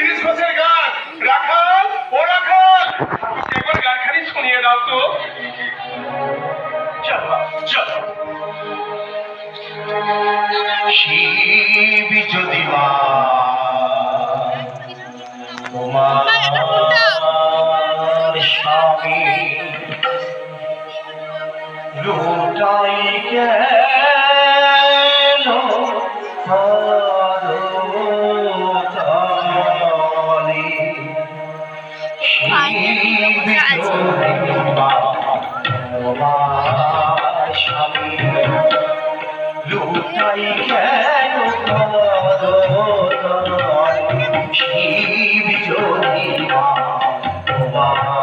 ওই গিরিশ ঘোষের শিব যদি মা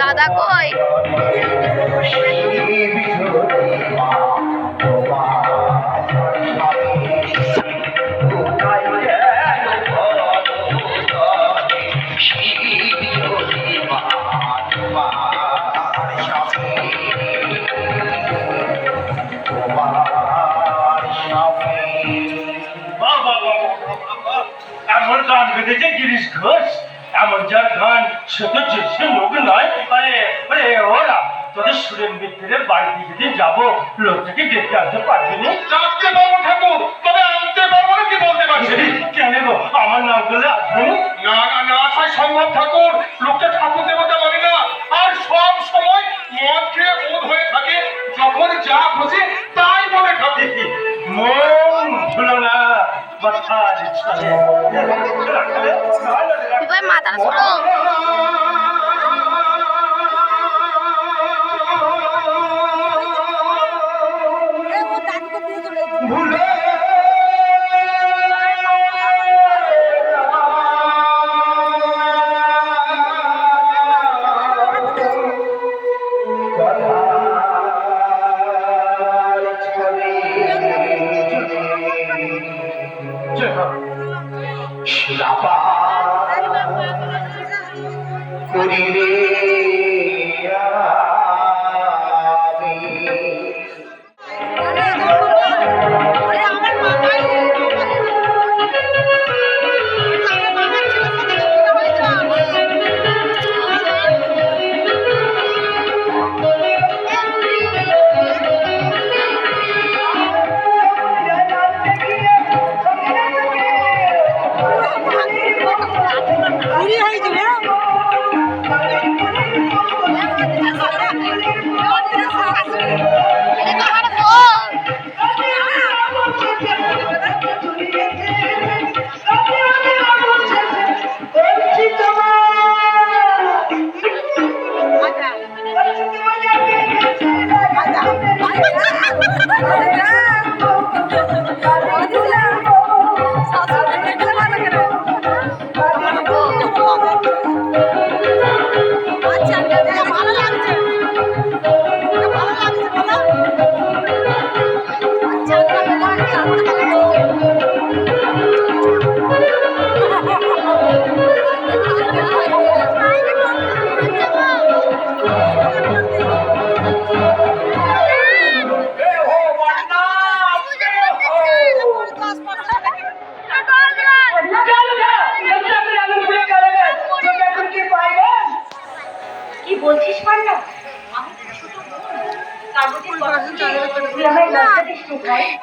দাদা কই। এমন গান বেঁধেছে গিরিশ ঘোষ এমন গান সে তো যেসে লোক নয়। আরে আরে ওরা তোদের সুরের মিত্রের বাড়িতে যেদিন যাব লোকটাকে দেখতে আসতে পারবি না? ডাকতে পারব ঠাকুর তবে আনতে পারব না কি বলতে পারছি? কেন গো আমার নাম করলে আসবে না? না না আসাই সম্ভব ঠাকুর লোকটা ঠাকুর দেবতা মানে না। আর সব সময় মদ খেয়ে বোধ হয়ে থাকে যখন যা খুশি তাই বলে থাকে মন ভুলো না কথার ছলে।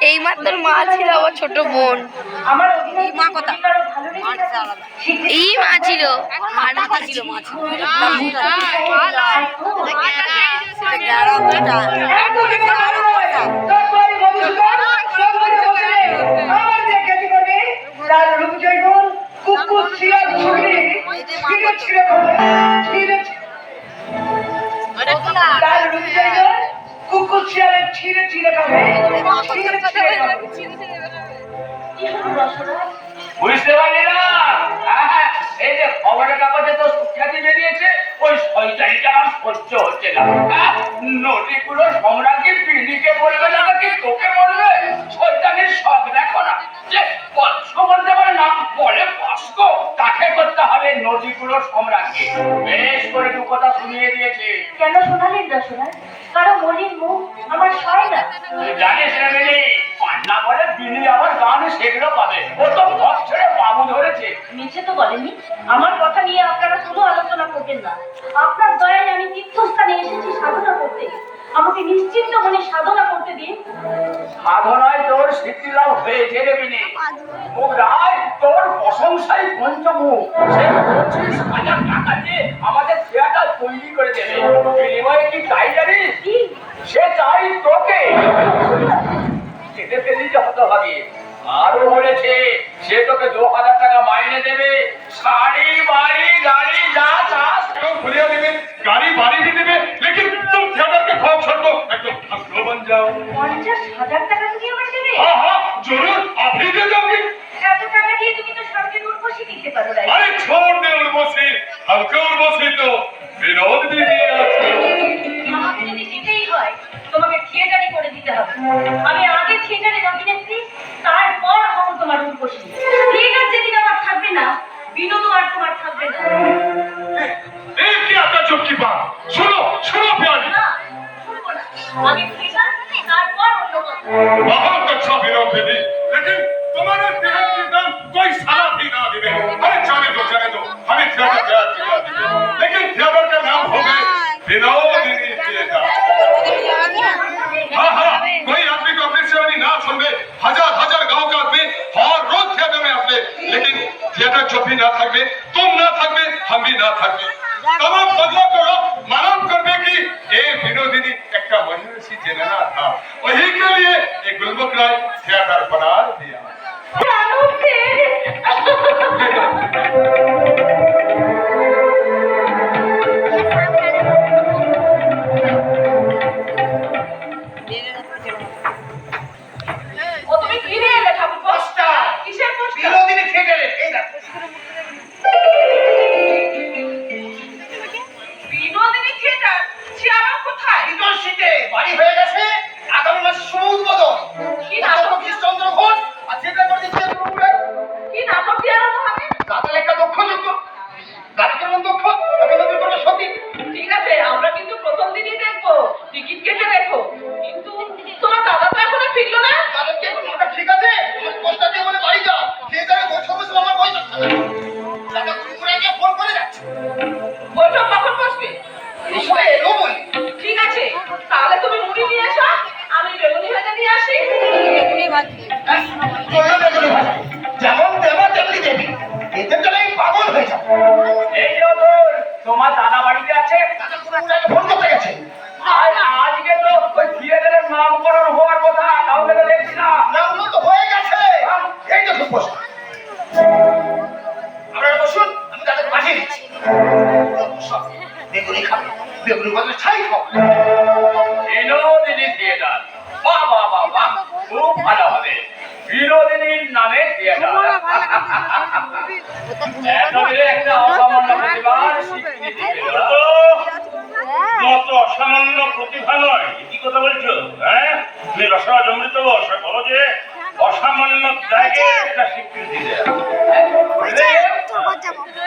এই মাত্র মা ছিল আমার ছোট বোন। আমার অভিনয় মা কথা? এই মা ছিল। আর মাথা ছিল মা ছিল। কুকুর শিয়ালের ছিঁড়ে ছিঁড়ে ছিঁড়ে খাবে। বুঝতে পারলি না? এই যে খবরের কাগজে তো সুখ্যাতি বেরিয়েছে, ওই শয়তানিটা আর সহ্য হচ্ছে না। নদীগুলো সম্রাজ্ঞী পিনিকে বলবে না নাকি তোকে বলবে? শয়তানির শখ দেখো না। যে বলতে পারে না বলে কষ্ট তাকে করতে হবে নদীগুলো সম্রাজ্ঞী। বেশ করে দু কথা শুনিয়ে দিয়েছে। কেন শোনালেন রসরাজ কারও মলিন মুখ আমার সয় না। তুই জানিস রে মিনি পান্না বলে বিনি আবার গান সেগুলো পাবে। ও তো পথ ছেড়ে বাবু ধরেছে। মিছে তো বলেনি। আমার কথা নিয়ে আপনারা কোনো আলোচনা করবেন না। আপনার দয়ায় আমি তীর্থস্থানে এসেছি সাধনা করতে। আমাকে নিশ্চিন্ত মনে সাধনা করতে দিন। সাধনায় তোর স্মৃতি লাভ হয়েছে দেবিনি তোর প্রশংসায় পঞ্চমুখ সেই পঁচিশ হাজার টাকা দিয়ে আমাদের থিয়েটার তৈরি করে দেবে। বিনিময়ে কি চাই জানিস? সে চাই তোকে। পেলি যে হতে হবে আরও বলেছে সে তোকে দু হাজার টাকা মাইনে দেবে। শাড়ি বাড়ি গাড়ি যা চাস। ভুলেও দেবে। গাড়ি বাড়ি দাও। পঞ্চাশ হাজার টাকা তুমি আমার দেবে? জরুর। আপনি তো যাবে এত টাকা দিয়ে তুমি তো স্বর্গের উর্বশী দিতে পারো আরে ছোট দে উর্বশী হালকা উর্বশী তো। বিনোদ দিদি আছে আমাকে যদি দিতেই হয় তোমাকে থিয়েটারে করে দিতে হবে। আমি আগে থিয়েটারে অভিনেত্রী তারপর হব তোমার উর্বশী। থিয়েটার যেদিন আমার থাকবে না। বিনোদ আর তোমার থাকবে না। এই কি আপনার চুক্তি বা শুনো শুনো পিয়ানি না শুনব না। আমি बहुत अच्छा विरोध दीदी लेकिन तुम्हारे सेहत की दम कोई सारा भी ना दिवे। अरे जाने दो जाने दो। हमें थिएटर का चिल्ला लेकिन थिएटर का नाम हो गए विनोद दीदी थिएटर हाँ हाँ कोई आदमी को अपने से सेवा ना सुन गए हज़ार हज़ार गाँव का आदमी हर रोज थिएटर में आते लेकिन थिएटर जो भी ना थक तुम ना थक हम भी ना थक तमाम बदलाव को இருப்பதால் ফোন করতে গেছে অসামান্য ত্যাগে একটা স্বীকৃতি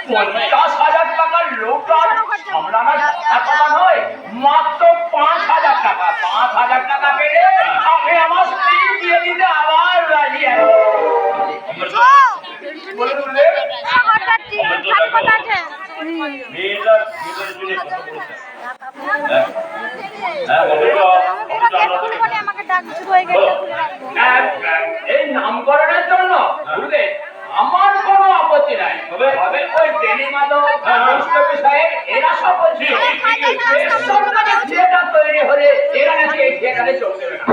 পঞ্চাশ হাজার টাকার লোকটার সামলানোর কথা নয় মাত্র পাঁচ হাজার টাকা। পাঁচ হাজার টাকা পেলে আমি আমার স্ত্রী দিয়ে দিতে আবার রাজি। মেয়েটার জন্য বলো হ্যাঁ, হ্যাঁ, এই নামকরণের জন্য আমার কোনো আপত্তি নাই। তবে হবে ওই বেনি মাধব সাহেব এরা সব বলছে তৈরি হলে এরা নাকি এই থিয়েটারে চলতে না।